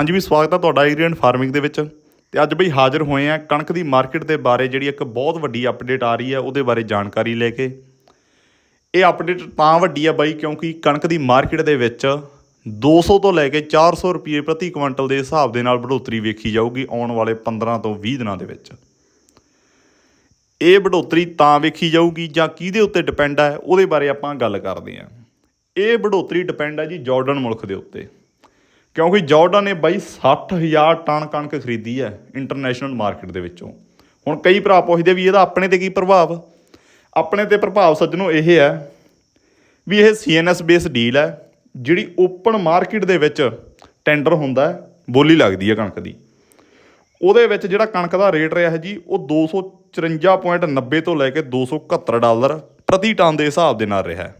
ਹਾਂਜੀ ਵੀ ਸਵਾਗਤ ਹੈ ਤੁਹਾਡਾ ਏਰੀਅਨ ਫਾਰਮਿੰਗ ਦੇ ਵਿੱਚ। ਤੇ ਅੱਜ ਬਈ ਹਾਜ਼ਰ ਹੋਏ ਆ ਕਣਕ ਦੀ ਮਾਰਕੀਟ ਦੇ ਬਾਰੇ ਜਿਹੜੀ ਇੱਕ ਬਹੁਤ ਵੱਡੀ ਅਪਡੇਟ ਆ ਰਹੀ ਹੈ ਉਹਦੇ ਬਾਰੇ ਜਾਣਕਾਰੀ ਲੈ ਕੇ। ਇਹ ਅਪਡੇਟ ਤਾਂ ਵੱਡੀ ਆ ਬਾਈ ਕਿਉਂਕਿ ਕਣਕ ਦੀ ਮਾਰਕੀਟ ਦੇ ਵਿੱਚ 200 ਤੋਂ ਲੈ ਕੇ 400 ਰੁਪਏ ਪ੍ਰਤੀ ਕੁਇੰਟਲ ਦੇ ਹਿਸਾਬ ਦੇ ਨਾਲ ਵਧੋਤਰੀ ਵੇਖੀ ਜਾਊਗੀ ਆਉਣ ਵਾਲੇ 15 ਤੋਂ 20 ਦਿਨਾਂ ਦੇ ਵਿੱਚ। ਇਹ ਵਧੋਤਰੀ ਤਾਂ ਵੇਖੀ ਜਾਊਗੀ ਜਾਂ ਕਿਹਦੇ ਉੱਤੇ ਡਿਪੈਂਡ ਹੈ ਉਹਦੇ ਬਾਰੇ ਆਪਾਂ ਗੱਲ ਕਰਦੇ ਹਾਂ ਇਹ ਵਧੋਤਰੀ ਡਿਪੈਂਡ ਹੈ ਜੀ ਜਾਰਡਨ ਮੁਲਕ ਦੇ ਉੱਤੇ। ਕਿਉਂਕਿ ਜਾਰਡਨ ਨੇ ਬਾਈ 60000 ਟਨ ਕਣਕ ਖਰੀਦੀ ਹੈ ਇੰਟਰਨੈਸ਼ਨਲ ਮਾਰਕੀਟ ਦੇ ਵਿੱਚੋਂ। ਹੁਣ ਕਈ ਭਰਾ ਪੁੱਛਦੇ ਵੀ ਇਹਦਾ ਆਪਣੇ ਤੇ ਕੀ ਪ੍ਰਭਾਵ? ਆਪਣੇ ਤੇ ਪ੍ਰਭਾਵ ਸੱਜਣੋ ਇਹ ਹੈ ਵੀ ਇਹ ਸੀਐਨਐਸ ਬੇਸ ਡੀਲ ਹੈ, ਜਿਹੜੀ ਓਪਨ ਮਾਰਕੀਟ ਦੇ ਵਿੱਚ ਟੈਂਡਰ ਹੁੰਦਾ ਹੈ, ਬੋਲੀ ਲੱਗਦੀ ਹੈ ਕਣਕ ਦੀ। ਉਹਦੇ ਵਿੱਚ ਜਿਹੜਾ ਕਣਕ ਦਾ ਰੇਟ ਰਿਹਾ ਹੈ ਜੀ, ਉਹ 254.90 ਤੋਂ ਲੈ ਕੇ 271 ਡਾਲਰ ਪ੍ਰਤੀ ਟਨ ਦੇ ਹਿਸਾਬ ਦੇ ਨਾਲ ਰਿਹਾ ਹੈ।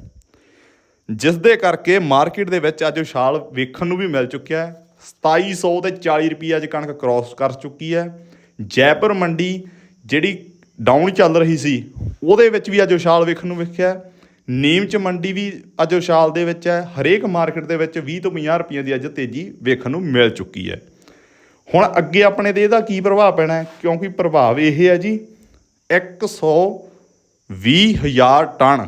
ਜਿਸ ਦੇ ਕਰਕੇ ਮਾਰਕੀਟ ਦੇ ਵਿੱਚ ਅੱਜ ਉਛਾਲ ਵੇਖਣ ਨੂੰ ਵੀ ਮਿਲ ਚੁੱਕਿਆ ਹੈ। 2700 ਤੇ 40 ਰੁਪਏ ਅੱਜ ਕਣਕ ਕ੍ਰਾਸ ਕਰ ਚੁੱਕੀ ਹੈ। ਜੈਪੁਰ ਮੰਡੀ ਜਿਹੜੀ ਡਾਊਨ ਚੱਲ ਰਹੀ ਸੀ, ਉਹਦੇ ਵਿੱਚ ਵੀ ਅੱਜ ਉਛਾਲ ਵੇਖਣ ਨੂੰ ਵੇਖਿਆ ਹੈ। ਨੀਮ ਚ ਮੰਡੀ ਵੀ ਅੱਜ ਉਛਾਲ ਦੇ ਵਿੱਚ ਹੈ। ਹਰੇਕ ਮਾਰਕੀਟ ਦੇ ਵਿੱਚ 20 ਤੋਂ 50 ਰੁਪਏ ਦੀ ਅੱਜ ਤੇਜ਼ੀ ਵੇਖਣ ਨੂੰ ਮਿਲ ਚੁੱਕੀ ਹੈ। ਹੁਣ ਅੱਗੇ ਆਪਣੇ ਤੇ ਇਹਦਾ ਕੀ ਪ੍ਰਭਾਵ ਪੈਣਾ ਹੈ? ਕਿਉਂਕਿ ਪ੍ਰਭਾਵ ਇਹ ਹੈ ਜੀ 120000 ਟਨ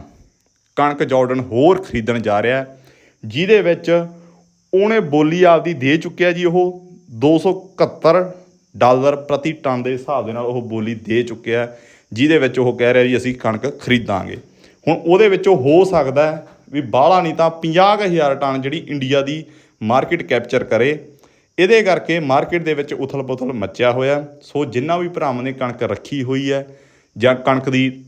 ਕਣਕ ਜਾਰਡਨ ਹੋਰ ਖਰੀਦਣ ਜਾ ਰਿਹਾ ਜਿਹਦੇ ਵਿੱਚ ਉਹਨੇ ਬੋਲੀ ਆਪਦੀ ਦੇ ਚੁੱਕਿਆ ਜੀ ਉਹ 271 ਡਾਲਰ ਪ੍ਰਤੀ ਟਨ ਦੇ ਹਿਸਾਬ ਦੇ ਨਾਲ ਉਹ ਬੋਲੀ ਦੇ ਚੁੱਕਿਆ ਜਿਹਦੇ ਵਿੱਚ ਉਹ ਕਹਿ ਰਿਹਾ ਜੀ ਅਸੀਂ ਕਣਕ ਖਰੀਦਾਂਗੇ। ਹੁਣ ਉਹਦੇ ਵਿੱਚ ਉਹ ਹੋ ਸਕਦਾ ਵੀ ਬਾਹਲਾ ਨਹੀਂ ਤਾਂ 50000 ਟਨ ਜਿਹੜੀ ਇੰਡੀਆ ਦੀ ਮਾਰਕੀਟ ਕੈਪਚਰ ਕਰੇ। ਇਹਦੇ ਕਰਕੇ ਮਾਰਕੀਟ ਦੇ ਵਿੱਚ ਉਥਲ-ਪੁਥਲ ਮੱਚਿਆ ਹੋਇਆ ਸੋ ਜਿੰਨਾ ਵੀ ਭਰਾਵਾਂ ਨੇ ਕਣਕ ਰੱਖੀ ਹੋਈ ਹੈ ਜਾਂ ਕਣਕ ਦੀ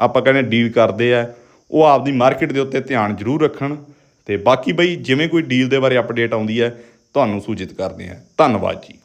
ਆਪਾਂ ਕਹਿੰਦੇ ਡੀਲ ਕਰਦੇ ਆ ਉਹ ਆਪਦੀ ਮਾਰਕੀਟ ਦੇ ਉੱਤੇ ਧਿਆਨ ਜ਼ਰੂਰ ਰੱਖਣ ਤੇ ਬਾਕੀ ਬਈ ਜਿਵੇਂ ਕੋਈ ਡੀਲ ਦੇ ਬਾਰੇ ਅਪਡੇਟ ਆਉਂਦੀ ਹੈ, ਤੁਹਾਨੂੰ ਸੂਚਿਤ ਕਰਦੇ ਹਾਂ। ਧੰਨਵਾਦ ਜੀ।